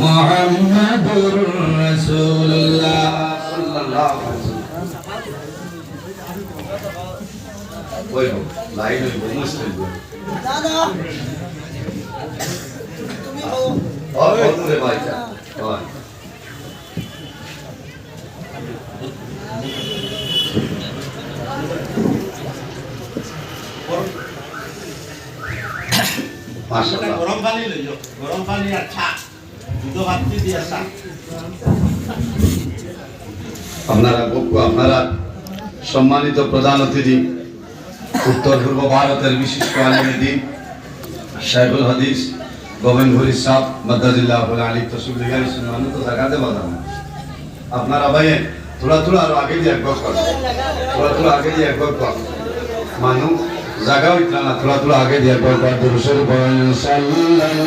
মুহাম্মাদুর রাসূলুল্লাহ। সাল্লাল্লাহু আলাইহি ওয়াসাল্লাম লাইন মুশকিল দাদা! তুমি হো ওই ওরে ভাইটা। ওই গরম পানী লৈ যাওক গৰম আর চা। আপনারা আপনারা সম্মানিত প্রধান অতিথি, উত্তর পূর্ব ভারতের বিশিষ্ট আলিমদ্দিন শাইখুল হাদিস গোবিন্দ হরি সাহ মদাজিল্লাহ আলী তসুল মানুষ তো জায়গাতে বাজান আপনারা ভাই থোড়া থোড়া আরও আগে দিয়ে একবার কর থোড়া থোড়া আগে দিয়ে একবার কর মানুষ জায়গা ইতনা না থোড়া থোড়া আগে দিয়ে একবার কর দুরুশের পড়েন সাল্লাল্লাহু।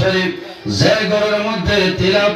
শরীফ যে ঘরের মধ্যে তিলাওয়াত